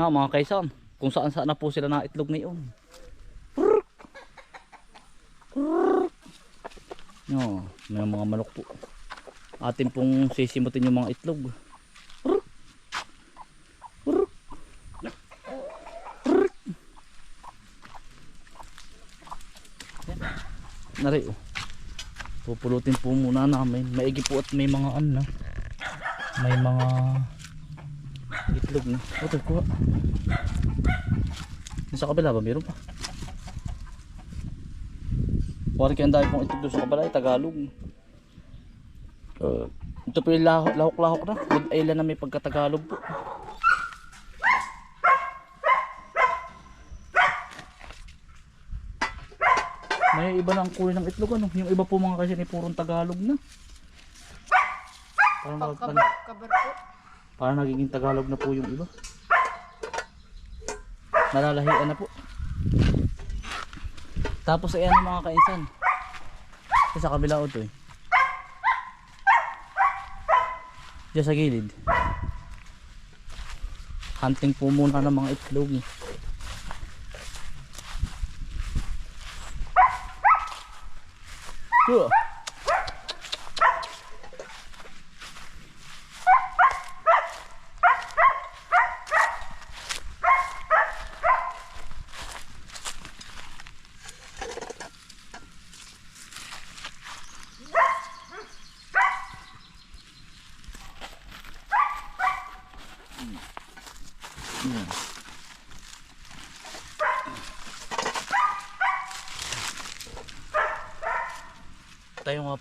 Na mga kaisan, kung saan saan na po sila na itlog ngayon. No, may mga manok po. Atin pong sisimutin yung mga itlog. Nari oh. Pupulutin po muna namin. Maigi po at may mga ano. May mga itlog na. Ito, kuha. Sa kabila ba? Meron pa. Parang kaya ang dami pong itlog doon sa kabila. Ay, Tagalog. Uh, ito po yung lahok- lahok-lahok na. Good island na may pagkatagalog po. May iba na ang kulay ng itlog ano. Yung iba po mga kasi ni purong Tagalog na. Parang, nag- Kabar, kabar po. Parang nagiging Tagalog na po yung iba. Nalalahian na po. Tapos ay ano mga kainsan. Ito sa kabila o to eh. Diyan sa gilid. Hunting po muna ng mga itlog eh.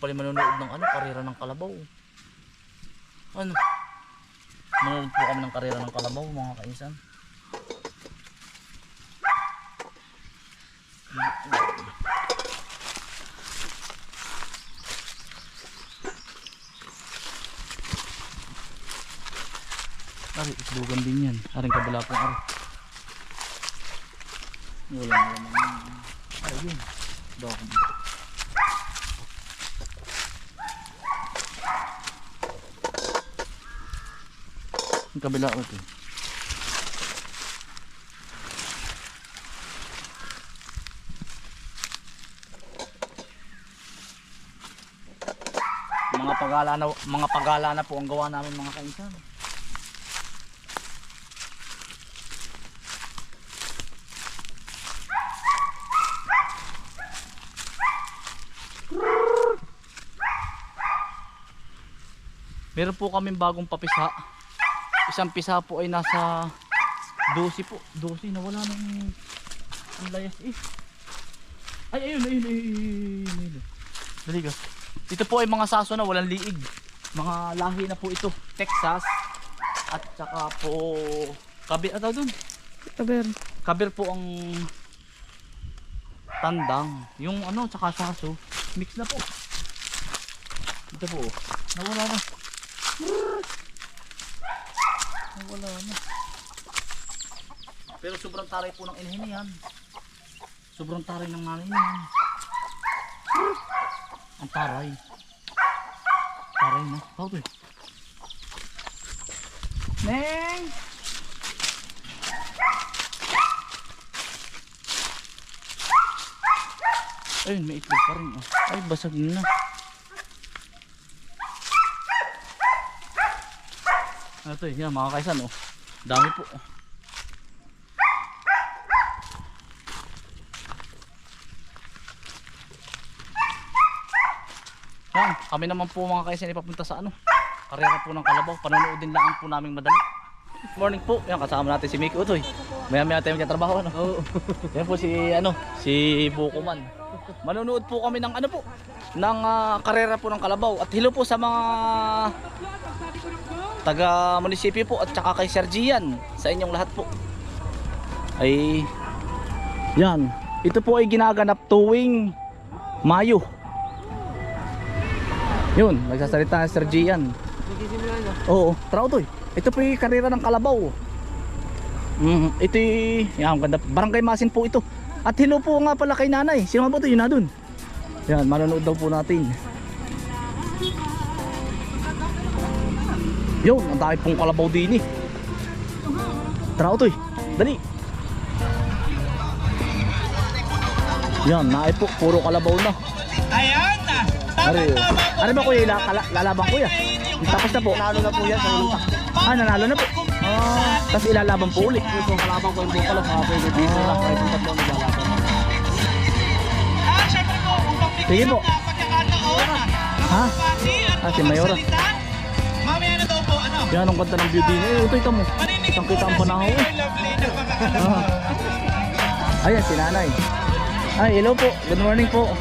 Pala manonood ng ano, karera ng kalabaw. Ano? Manonood po kami ng karera ng kalabaw mga kainsan. Ari, itlogan din yan. Aring kabila po ari. Wala na naman. Ayun. Dahon. Yung kabila ko ito. Mga pagala na mga pagala na po ang gawa namin mga kainsan. Meron po kaming bagong papisa. Isang pisa po ay nasa 12 po. 12 na wala nang ang layas eh. Ay ayun ayun ayun. ayun. Dali ka. Ito po ay mga saso na walang liig. Mga lahi na po ito. Texas at saka po kabir ataw dun. Kabar. Kabir po ang tandang. Yung ano tsaka saso mix na po. Ito po. Nawala na. Nawala na. Pero sobrang taray po ng inahin yan. Sobrang taray ng nanay niyan. Ang taray. Taray na. Tawag eh. Neng! Ayun, may itlog pa rin. Oh. Ay, basag na. Ito eh, yan mga kaisan oh. Dami po. Yan, kami naman po mga kaisan ipapunta sa ano. Karera po ng Kalabaw. Panonoodin lang po naming madali. Morning po. Yan, kasama natin si Mickey Utoy. Maya maya tayo magtatrabaho ano. Oo. Yan po si ano, si Bukuman. Manonood po kami ng ano po, ng ah, karera po ng Kalabaw. At hello po sa mga taga munisipyo po at saka kay Sergian sa inyong lahat po. Ay yan. Ito po ay ginaganap tuwing Mayo. Yun, nagsasalita si Sergian. Oo, tara to. Ito po yung karera ng Kalabaw. Mm, ito yung, ganda. Barangay Masin po ito. At hello po nga pala kay nanay. Sino nga ba ito? Yun na dun. Yan, manonood daw po natin. Yun, ang dami pong kalabaw din eh. Tara, Utoy. Dali. Yan, naay po. Puro kalabaw na. Ayan na. Tama-tama po. ano ba kuya? Lalaban kuya. Tapos na po. Nanalo na po yan sa ulta. Ah, nanalo na po. Ah, tapos ilalaban po ulit. Ito, kalaban ko yung bukalo sa pwede dito lang. Kahit yung tatlo. Ah, upang Sige po. pagkakataon. Ha? Ah, si Mayora. Yan ang ganda ng beauty. Eh, Utoy, tamo. Marinig Kitang po kita ang panahon. Ah. Ayan, si nanay. Ay, hello po. Good morning po.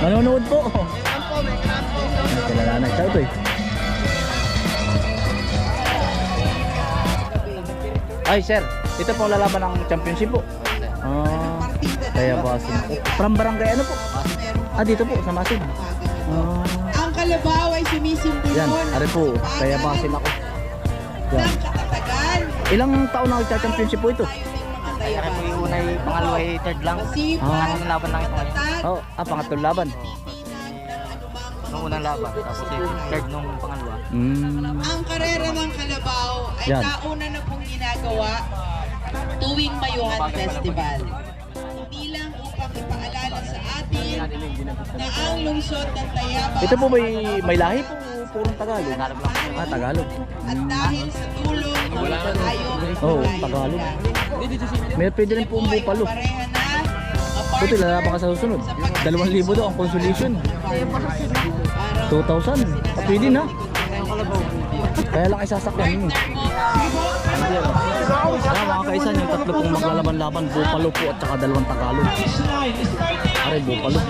Nanonood po. Ayan, sila nanay. Ciao, Utoy. Ay, sir. Ito po lalaban ng championship po. Ah, kaya ba From barangay ano po? Ah, dito po, sa Masin. Ah, kalabaw ay sumisimbolo yan, ari po. Kaya basin ako. Yan. ng katatagan. Ilang taon na nagcha-championship po ito? Kaya po yung unay, pangalawa ay third lang. Ah. Ang laban lang ito ngayon. Oh, ah, pangatlong laban. Nung unang laban. Tapos yung third nung pangalawa. Mm. Ang karera ng kalabaw ay Yan. nauna na pong ginagawa tuwing Mayuhan Festival. Na ang lungsod ng Tayabas Ito po may may lahi po, purong Tagalog. Ah, Tagalog. at dahil sa tulong ng ayong Oh, Tagalog. May pwede rin po ang bupalo. Buti lalaban ka sa susunod. 2,000 daw ang consolation. 2,000. Ah, pwede na. Kaya lang isasakyan mo. Kaya mga kaisan, yung tatlo pong maglalaban-laban, bupalo po at saka dalawang Tagalog. Aray, bupalo.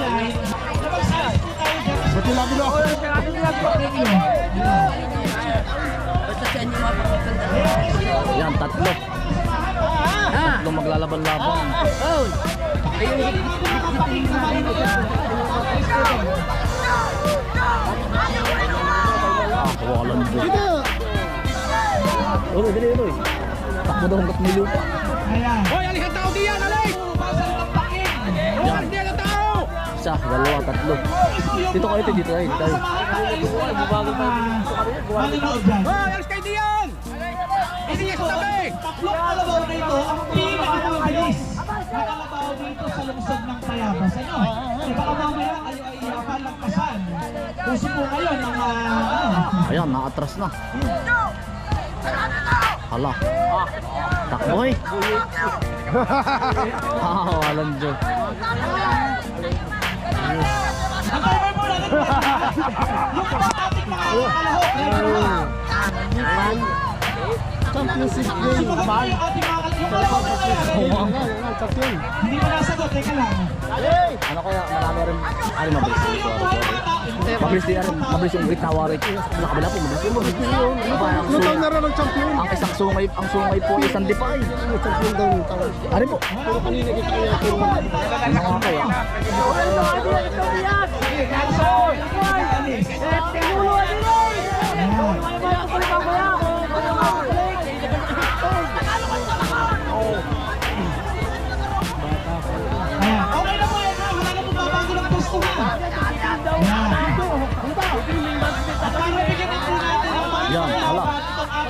Yan, tatlo. Tatlo maglalaban-laban. Ah, kawalan mo. Ulo, dali, ulo. Takbo daw hanggat may lupa. Hoy, Isa, dalawa, tatlo. Dito kayo, dito tayo, dito tayo. Manonood dyan. Hoy, alis kayo diyan! Hindi niya sa tabi! Tatlong kalabaw na ito ang pinakamakalis na kalabaw dito sa lungsod ng Tayabas. Ano? Eh baka mamaya kayo ay palagpasan. Kung po kayo ng uh, Ayan, naatras na. Hala. Takbo eh. Ah, walang joke. Kalabaw na yan. Hindi mo nasagot. Teka lang. Ano kaya marami rin ay mabilis yung Mabilis din mabilis yung gitawari. Sa kabila po, mabilis yung mabilis yun. Ano Ano sungay? na ang champion? Ang isang sungay, ang sungay po isang dipay. Ano champion daw yung tao? Ari po. Pero kanina kita kaya Ano nga kaya? Ayan. Okay na po. Wala na po babago ng gusto mo.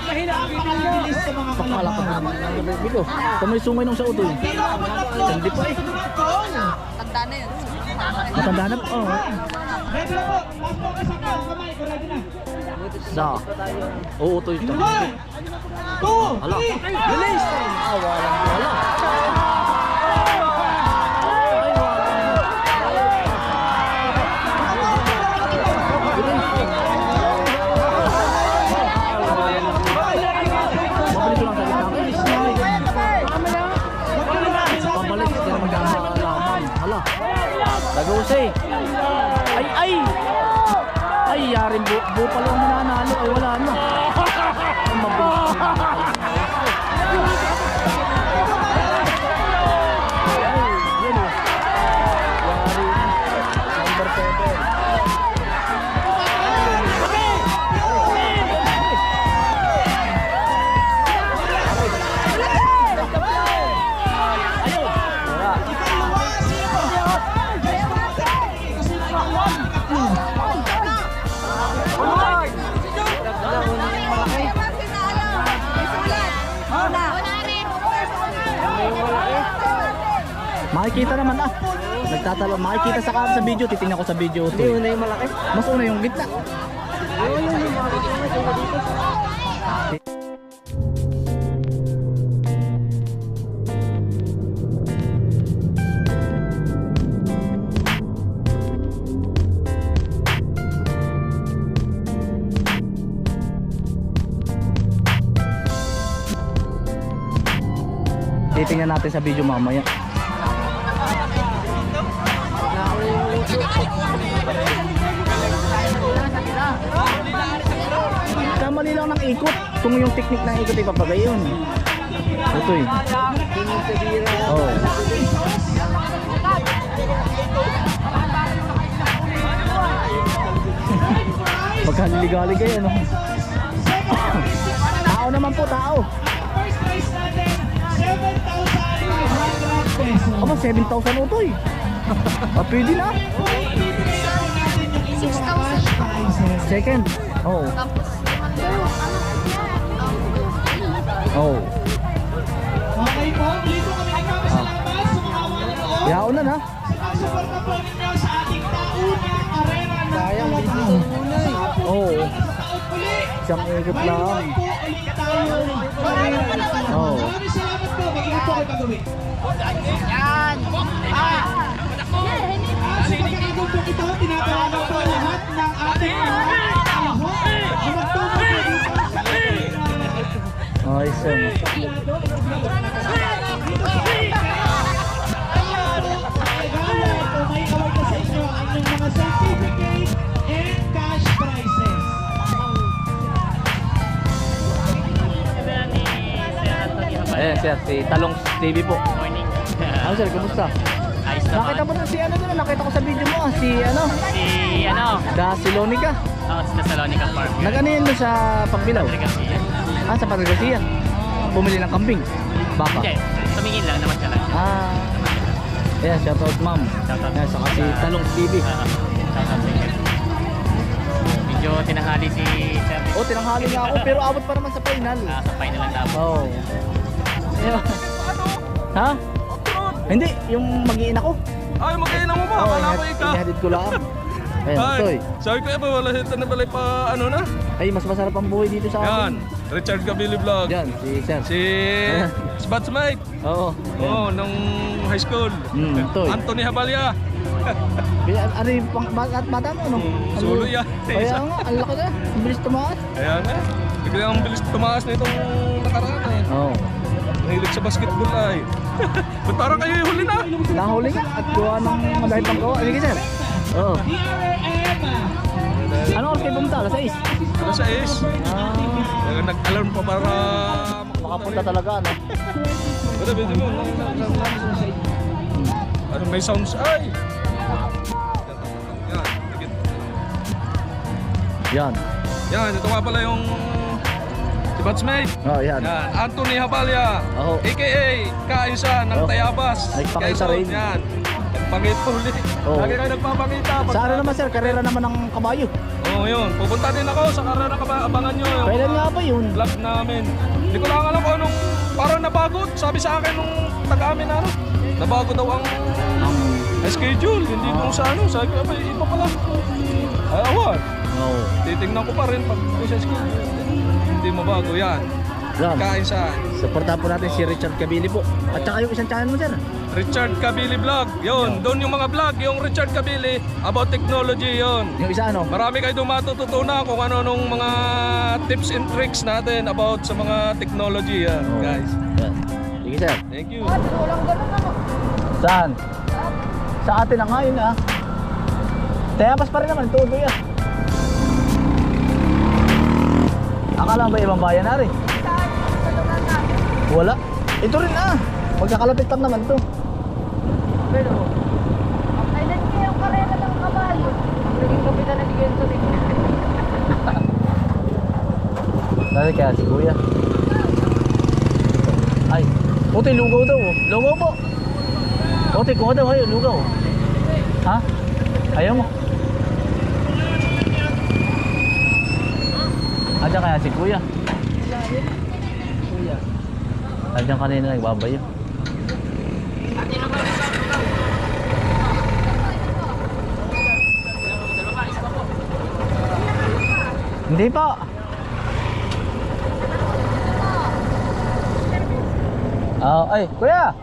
Itong ating pinakabilis sa mga Pakala ka kalabaw. naman. Bito. Ito may sungay nung sa uto. eh. Sino ang tatlo? Isang dipay. Matanda na po. Oh. Ready na po. Last po isang ka. Kamay ko ready na. Sa. Oo, uto ito. One, two, three. Bilis! Ah, walang wala. Yarin bu bupalo ang Makikita sa sa video. Titingnan ko sa video. Hindi, una yung malaki. Mas una yung gitna. Titingnan natin sa video mamaya. Ikot. Kung yung technique ng ikot ipapagay yun. Ito eh. Oh. Magkaligali kayo, no? tao naman po, tao. First prize natin, 7,500 pesos. Aba, 7,000 utoy. ah, pwede na. natin yung inyong mga cash prizes. Second. Oh. Oh. Okay po, po kami nagpapasalamat sa mga manonood. Yaon na na. Sa pagsuporta po ninyo sa ating taunang karera ng Kalabao. Oh. Sa taon muli, Isang ikot may lang. iwan po ulit tayong karera dito. Oh. Maraming salamat po, mag-ingat po kayo pag-uwi. Sa pagkakagod po ito, tinatawagan po lahat ng ating mga cash prizes. Ayan sir, si Talong TV po. Morning. Ano sir, kumusta? Ayos Nakita naman. mo na si ano doon, nakita ko sa video mo, ah, si ano, Si ano? Da Silonica. Oh, sa Thessalonica Farm. Nag-ano yun doon sa Pagbilaw? Garcia. Ah, sa Padre Garcia. Bumili ng kambing. Baka. Hindi, tumingin lang naman siya lang. Ah. Ayan, shout out ma'am. Shoutout. Ayan, saka si Talong TV. Ah, shoutout sa inyo. Medyo tinahali si Sir. Oh, tinanghali nga ako, pero abot pa naman sa final. Ah, sa final lang dapat. Oh. Ayun. Ha? Hindi, yung mag-iina ko. Ay, magkain mo ba? Oh, Akala ko ikaw. Ihatid ko lang. Ayan, Ay, toy. sabi ko, eh, wala hita na balay pa, ano na? Ay, mas masarap ang buhay dito sa Yan, akin. Richard Gabili Vlog. Yan, si Sir. Si Spatsmate. Oo. Ayan. Oo, nung high school. Mm, toy. Anthony Habalya. Ano yung pang, bata, bata mo, no? Mm, Ano- sulo yan. Kaya nga, ang laki na. Ang bilis tumaas. Kaya nga. Bigla ang bilis tumaas na itong nakaraan eh. Oo. Nahilig sa basketball ay. Ba't parang kayo yung huli na? Nahuli nga at gawa ng madahil pang gawa. Sige, Sir. Oo. DRM. Ano oras kayo pumunta? Alas 6. Ano sa is? Ah, Kaya nag-alarm pa para... makapunta talaga, ano? Wala, pwede mo. Ano, may sounds ay. Yan. Yan. Ito nga pala yung si Batsmate. Oh, yan. Yan, Anthony Habalya. Oo. AKA Kaisa ng Oh. Tayabas. Quezon, rin. Yan. Nagpangit po ulit. Oo. Lagi kayo nagpapangita. Pag- Sa ano naman, Sir? Karera naman ng kabayo. Oo, yun. Pupunta din ako sa karera kaba- abangan nyo. Yung Kailan mga nga ba yun? vlog namin. Hindi ko lang alam kung anong parang nabago. Sabi sa akin nung taga-amin na ano. Nabago daw ang schedule. Hindi Ah. kung sa ano. Sabi ko, "Abay, iba pala. Ay, awan. Oo. Titingnan ko pa rin pag sa schedule. Hindi mabago yan. Yan. Kain saan? Supportahan po natin si Richard Cabili po. At saka yung isang channel mo, Sir. Richard Kabili Vlog. Yun, doon yung mga vlog. Yung Richard Kabili about technology yun. Yung isa, ano? Marami kayo doon matututunan kung ano nung mga tips and tricks natin about sa mga technology yan, Oo. guys. Yan. Sige, Sir. Thank you. Saan? Sa atin na ngayon, ah. Tayabas pa rin naman, todo yan. Akala mo ba ibang bayan na rin? Wala. Ito rin ah. Magkakalapit lang naman to. Pero, kailan niya yung karera ng kabayo? Naging kapitan ng Gento ni Dahil kaya si Kuya. Ay, puti lugaw daw. oh. Lugaw po. Puti, kuha daw kayo, lugaw. Ha? Ayaw mo? Andiyan kaya si Kuya? Kuya. Andiyan kanina nagbabayo. Hindi po. Oh, ay, kuya.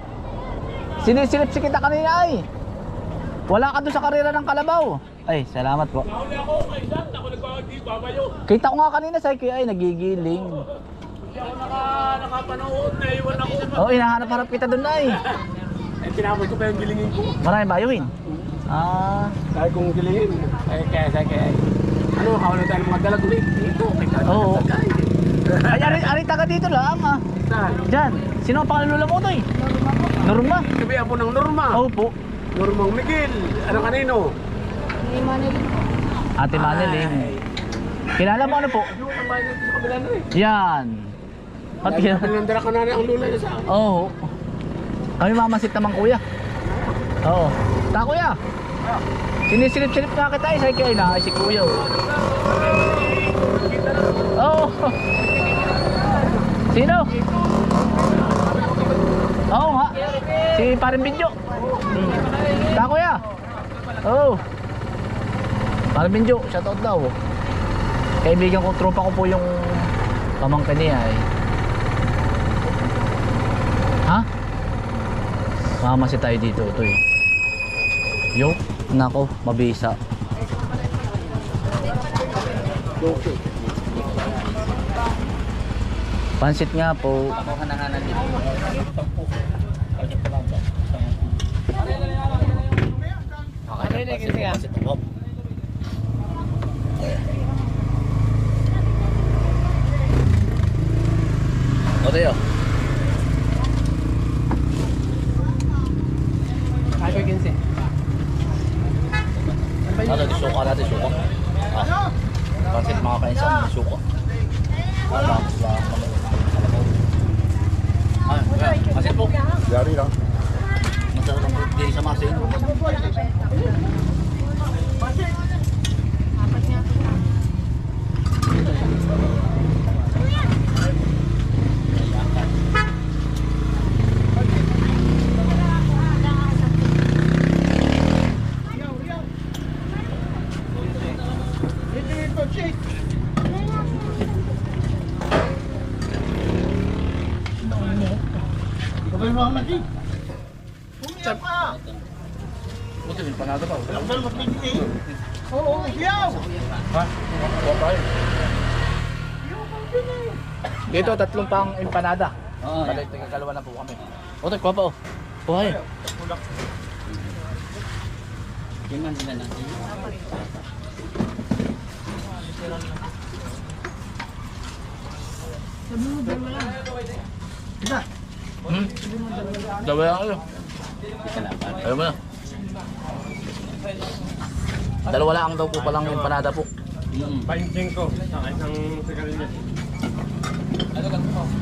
Sinisilip si kita kanina ay. Wala ka doon sa karera ng kalabaw. Ay, salamat po. Kita ko nga kanina sa kuya ay nagigiling. Oo, oh, hinahanap-hanap kita doon ay. Eh, tinapos ko pa yung gilingin ko. Marami ba yun? Ah, Sabi kong gilingin. Eh, kaya, kaya, kaya. Ano, kawalan tayo ng mga dalag ulit. Dito, kay oo. Ay, ari, ari taga dito lang ah. Saan? Diyan. Sino ang pangalan nila mo to eh? Norma. Sabi po ng Norma. Oo po. Normang Miguel. Ano kanino? Ate Maneling. Kilala mo ano po? Yung ang bahay nito sa kabila na eh. Yan. Pati Dahil pinandara ka na ang lula niya sa akin. Oo. Kami mamasit naman kuya. Oo. Ta kuya. Sinisilip-silip nga kita eh. Sa'yo kaya na si kuya. oh. Oo. Sino? Oo nga. Si Paring Bidyo. Ta kuya. Oo. Paring Bidyo. Shoutout daw. Kaibigan ko, tropa ko po yung pamangkin niya eh. Ha? Mamasi tayo dito, ito eh. Yo, nako, mabisa. Pansit nga po. Ako hanahanan dito. Okay, pansit po, pansit po. O tayo. Ay, kay Kinsi. Ano, di suka natin, suka. Ah, pansit mga kainsan, suka. Ah, tapos lang. Ah, pansit po. Dari lang. Masarap lang po, dili sa masin. Buti, yung panado pa. Dito, tatlong pang empanada. Oo, Balik, kalawa na po kami. O, tayo, kuha pa oh. Kuha eh. Yung man sila na. Dalawa lang kayo. Ayaw mo na. Dalawa lang daw po palang empanada po. Painting ko. Sa isang sigarilyo.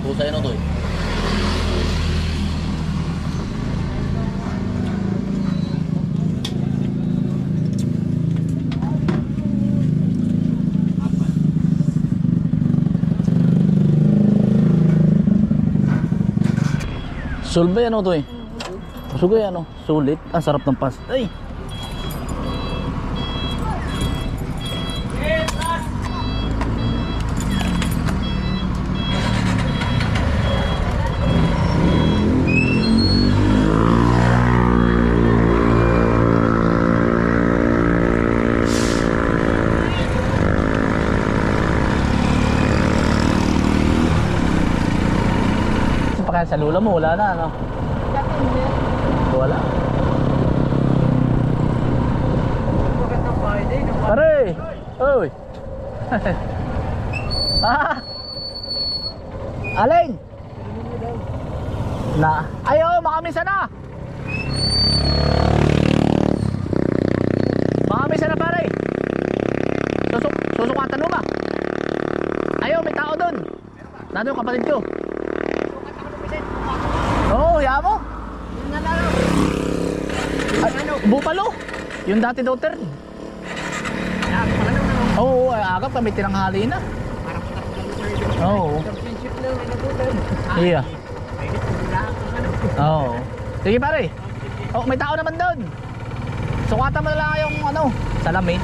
Pusa yun o to eh. Sulbe ano to eh? Sugay ano? Sulit. Ang sarap ng pasta. Ay! Sa lula mo, wala na ano? Wala. Pare! Oy! ah! Alin? Na. Ayo, makamisa na! Makamisa na pare! Susuk susukatan mo ba? Ayo, may tao doon. Nandun kapatid ko. Oo, oh, mo. Ay, Bupalo. Yung dati daughter. Oo, oh, agap kami tinanghali na. Oo. Iya. Oo. Sige pare. Oh, may tao naman doon. Sukatan mo na lang yung ano, salamin.